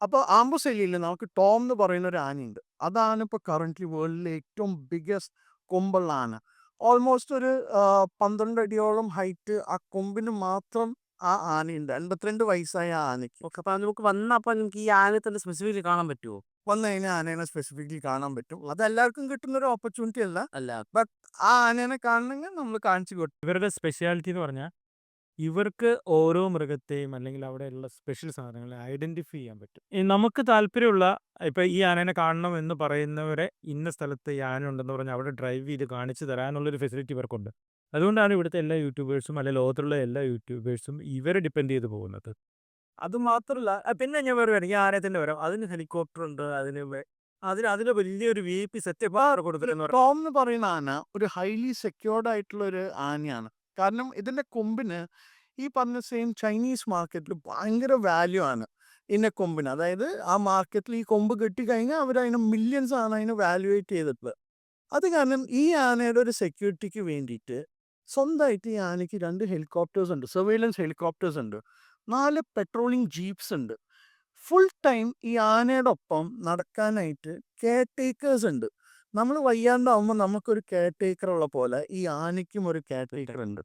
അപ്പോൾ ആംബുസെല്ലിയിൽ നമുക്ക് ടോം എന്ന് പറയുന്ന ഒരു ആനയുണ്ട് അതാണ് ഇപ്പോൾ കറന്റ്ലി വേൾഡിലെ ഏറ്റവും ബിഗസ്റ്റ് കൊമ്പുള്ള ആന. ഓൾമോസ്റ്റ് ഒരു പന്ത്രണ്ട് അടിയോളം ഹൈറ്റ് ആ കൊമ്പിന് മാത്രം ആ ആനയുണ്ട് എൺപത്തിരണ്ട് വയസ്സായ ആനയ്ക്ക്. ഓക്കെ അപ്പൊ നമുക്ക് വന്നപ്പോൾ നമുക്ക് ഈ ആനയെ തന്നെ സ്പെസിഫിക്കലി കാണാൻ പറ്റുമോ വന്നു കഴിഞ്ഞാൽ ആനേനെ സ്പെസിഫിക്കലി കാണാൻ പറ്റും. അത് എല്ലാവർക്കും കിട്ടുന്ന ഒരു ഓപ്പർച്യൂണിറ്റി അല്ല. അല്ല. ബട്ട് ആ ആനേനെ കാണണമെങ്കിൽ നമ്മൾ കാണിച്ചു കൊടുക്കും. ഇവരുടെ സ്പെഷ്യാലിറ്റി എന്ന് പറഞ്ഞാൽ ഇവർക്ക് ഓരോ മൃഗത്തെയും അല്ലെങ്കിൽ അവിടെയുള്ള സ്പെഷ്യൽ സാധനങ്ങളെ ഐഡന്റിഫൈ ചെയ്യാൻ പറ്റും. ഈ നമുക്ക് താല്പര്യമുള്ള ഇപ്പൊ ഈ ആനനെ കാണണം എന്ന് പറയുന്നവരെ ഇന്ന സ്ഥലത്ത് ഈ ആന ഉണ്ടെന്ന് പറഞ്ഞാൽ അവിടെ ഡ്രൈവ് ചെയ്ത് കാണിച്ചു തരാനുള്ളൊരു ഫെസിലിറ്റി ഇവർക്കുണ്ട്. അതുകൊണ്ടാണ് ഇവിടുത്തെ എല്ലാ യൂട്യൂബേഴ്സും അല്ലെങ്കിൽ ലോകത്തുള്ള എല്ലാ യൂട്യൂബേഴ്സും ഇവരെ ഡിപ്പെൻഡ് ചെയ്ത് പോകുന്നത്. അത് മാത്രമല്ല പിന്നെ ഞാൻ വേറെ വരാം ഈ ആനയത്തിന്റെ വരാം. അതിന് ഹെലികോപ്റ്റർ ഉണ്ട് അതിന് അതിന് അതിന് വലിയൊരു വി പി സെറ്റപ്പ് കൊടുത്തിട്ടുണ്ട് ടോം എന്ന് പറയുന്ന ആന ഒരു ഹൈലി സെക്യൂർഡ് ആയിട്ടുള്ള ഒരു ആനയാണ്. കാരണം ഇതിന്റെ കൊമ്പിന് ഈ പറഞ്ഞ സെയിം ചൈനീസ് മാർക്കറ്റിൽ ഭയങ്കര വാല്യൂ ആണ് ഇതിന്റെ കൊമ്പിന്. അതായത് ആ മാർക്കറ്റിൽ ഈ കൊമ്പ് കെട്ടി കഴിഞ്ഞാൽ അവർ മില്യൺസ് ആണ് അതിന് വാല്യുവേറ്റ് ചെയ്തിട്ടുള്ളത്. അത് കാരണം ഈ ആനയുടെ ഒരു സെക്യൂരിറ്റിക്ക് വേണ്ടിയിട്ട് സ്വന്തമായിട്ട് ഈ ആനയ്ക്ക് രണ്ട് ഹെലികോപ്റ്റേഴ്സ് ഉണ്ട്. സർവൈലൻസ് ഹെലികോപ്റ്റേഴ്സ് ഉണ്ട്. നാല് പെട്രോളിംഗ് ജീപ്സ് ഉണ്ട്. ഫുൾ ടൈം ഈ ആനയുടെ ഒപ്പം നടക്കാനായിട്ട് കെയർ ടേക്കേഴ്സ് ഉണ്ട്. നമ്മൾ വയ്യാണ്ടാവുമ്പോൾ നമുക്കൊരു കെയർ ടേക്കർ ഉള്ള പോലെ ഈ ആനയ്ക്കും ഒരു കെയർ ടേക്കർ ഉണ്ട്.